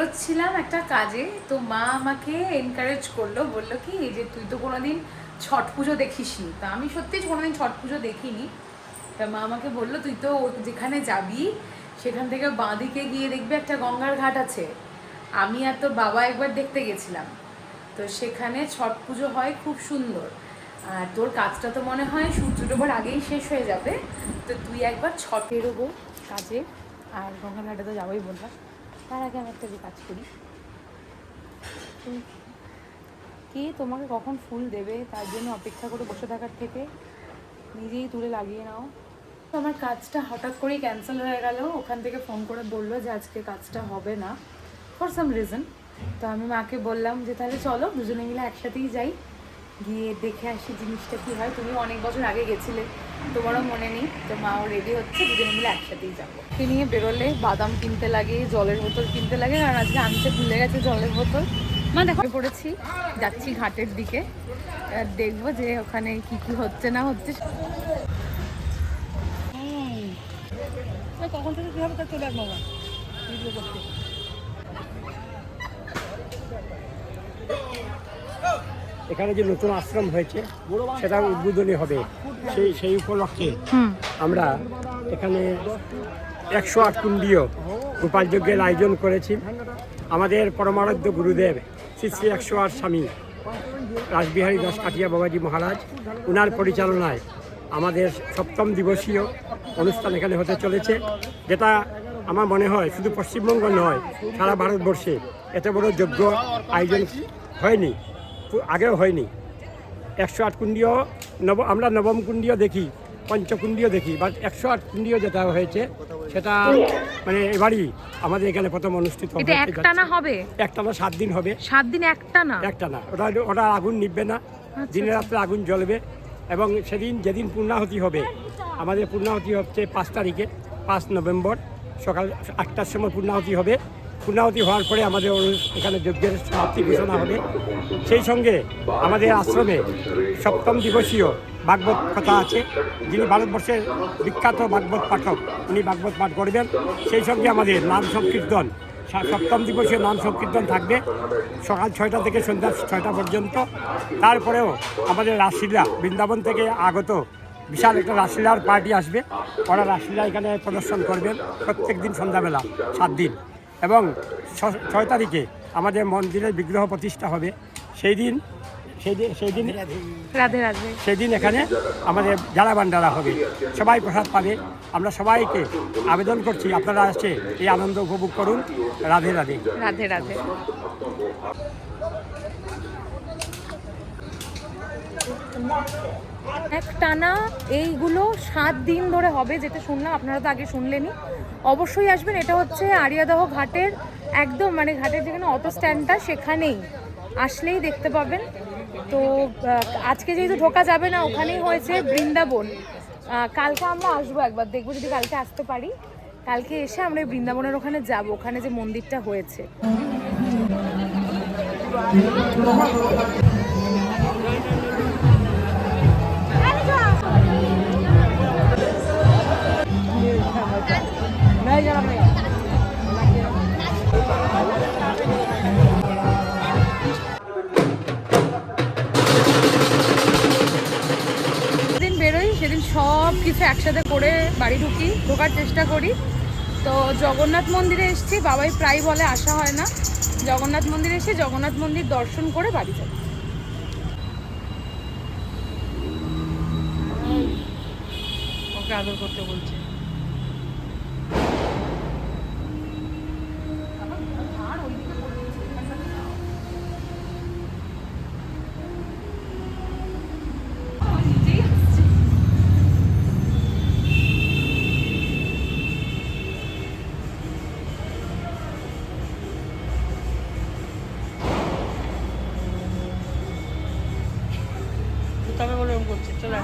বেরোচ্ছিলাম একটা কাজে, তো মা আমাকে এনকারেজ করল, বলল কি যে তুই তো কোনোদিন ছট পুজো দেখিসনি। তা আমি সত্যি কোনোদিন ছট পুজো দেখিনি। তা মা আমাকে বলল, তুই তো যেখানে যাবি, সেখান থেকে বাঁদিকে গিয়ে দেখবি একটা গঙ্গার ঘাট আছে। আমি আর তোর বাবা একবার দেখতে গেছিলাম। তো সেখানে ছট পুজো হয় খুব সুন্দর। আর তোর কাজটা তো মনে হয় সূর্য ডোবার আগেই শেষ হয়ে যাবে। তো তুই একবার ছট বেরোবো কাজে। আর গঙ্গা ঘাটে তো যাবোই বললাম। তার আগে আমি একটা যে কাজ করি। কে তোমাকে কখন ফুল দেবে তার জন্য অপেক্ষা করে বসে থাকার থেকে নিজেই তুলে লাগিয়ে নাও। তো আমার কাজটা হঠাৎ করেই ক্যান্সেল হয়ে গেল। ওখান থেকে ফোন করে বলল যে আজকে কাজটা হবে না ফর সাম রিজন তো আমি মাকে বললাম যে তাহলে চলো দুজনে মিলে একসাথেই যাই। গিয়ে দেখে আসি জিনিসটা কী হয়। তুমি অনেক বছর আগে গেছিলে তোমারও মনে নেই। তো মাও রেডি হচ্ছে দুজনে মিলে একসাথেই যাব। কে নিয়ে বেরোলে বাদাম কিনতে লাগে জলের বোতল কিনতে লাগে কারণ আজকে আনতে ভুলে গেছে জলের বোতল। মা দেখো পড়েছি যাচ্ছি ঘাটের দিকে। দেখব যে ওখানে কি কি হচ্ছে না হচ্ছে। কখন থেকে চলে আসব ভিডিও করতে। এখানে যে নতুন আশ্রম হয়েছে সেটা উদ্বোধনী হবে। সেই সেই উপলক্ষে আমরা এখানে একশো আট কুণ্ডীয় গোপাল যজ্ঞের আয়োজন করেছি। আমাদের পরমারাধ্য গুরুদেব শ্রী শ্রী একশো আট স্বামী রাসবিহারী দাস কাটিয়া বাবাজি মহারাজ ওনার পরিচালনায় আমাদের সপ্তম দিবসীয় অনুষ্ঠান এখানে হতে চলেছে যেটা আমার মনে হয় শুধু পশ্চিমবঙ্গ নয় সারা ভারতবর্ষে এত বড় যজ্ঞ আয়োজন হয়নি। আগেও হয়নি। একশো আট কুণ্ডীয় নব আমরা নবম কুণ্ডীয় দেখি পঞ্চকুণ্ডীয় দেখি বাট একশো আট কুণ্ডীয় যেটা হয়েছে সেটা মানে এবারই আমাদের এখানে প্রথম অনুষ্ঠিত এটা হতে একটা না হবে? একটানা সাত দিন হবে। সাত দিন একটা না? একটা না। ওটা ওটা আগুন নিববে না। দিনে রাত্রে আগুন জ্বলবে এবং সেদিন যেদিন পূর্ণাহতি হবে আমাদের পূর্ণাহতি হচ্ছে পাঁচ তারিখে পাঁচ নভেম্বর সকাল আটটার সময় পূর্ণাহতি হবে। পূর্ণাহতি হওয়ার পরে আমাদের এখানে যজ্ঞের সমাপ্তি ঘোষণা হবে। সেই সঙ্গে আমাদের আশ্রমে সপ্তম দিবসীয় ভাগবত কথা আছে। যিনি ভারতবর্ষের বিখ্যাত ভাগবত পাঠক, উনি ভাগবত পাঠ করবেন। সেই সঙ্গে আমাদের নাম সংকীর্তন সপ্তম দিবসীয় নাম সংকীর্তন থাকবে সকাল ছয়টা থেকে সন্ধ্যা ছয়টা পর্যন্ত। তারপরেও আমাদের রাসলীলা, বৃন্দাবন থেকে আগত বিশাল একটা রাসলীলার পার্টি আসবে। ওরা রাসলীলা এখানে প্রদর্শন করবেন প্রত্যেক দিন সন্ধ্যাবেলা সাত দিন এবং ছ- ছয় তারিখে আমাদের মন্দিরের বিগ্রহ প্রতিষ্ঠা হবে। সেই দিন সেই দিন সেই দিন রাধে রাধে। সেদিন এখানে আমাদের জ্বালা ভান্ডারা হবে। সবাই প্রসাদ পাবে। আমরা সবাইকে আবেদন করছি আপনারা আসছে এই আনন্দ উপভোগ করুন। রাধে রাধে। রাধে রাধে। এক টানা এইগুলো সাত দিন ধরে হবে যেটা শুনলাম, আপনারা তো আগে শুনলেনই। অবশ্যই আসবেন, এটা হচ্ছে আরিয়াদহ ঘাটের একদম মানে ঘাটের যেখানে অটো স্ট্যান্ডটা সেখানেই আসলেই দেখতে পাবেন। তো আজকে যেহেতু ঢোকা যাবে না, ওখানেই হয়েছে বৃন্দাবন। কালকে আমরা আসব একবার, দেখব যদি কালকে আসতে পারি। কালকে এসে আমরা বৃন্দাবনের ওখানে যাব, ওখানে যে মন্দিরটা হয়েছে। সব কিছু একসাথে করে বাড়ি ঢুকি, ঢোকার চেষ্টা করি। তো জগন্নাথ মন্দিরে এসছি, বাবাই প্রায় বলে আসা হয় না। জগন্নাথ মন্দিরে এসে জগন্নাথ মন্দির দর্শন করে বাড়ি যাই। ওকে আদর করতে বলছে। তবে বলে করছে চলে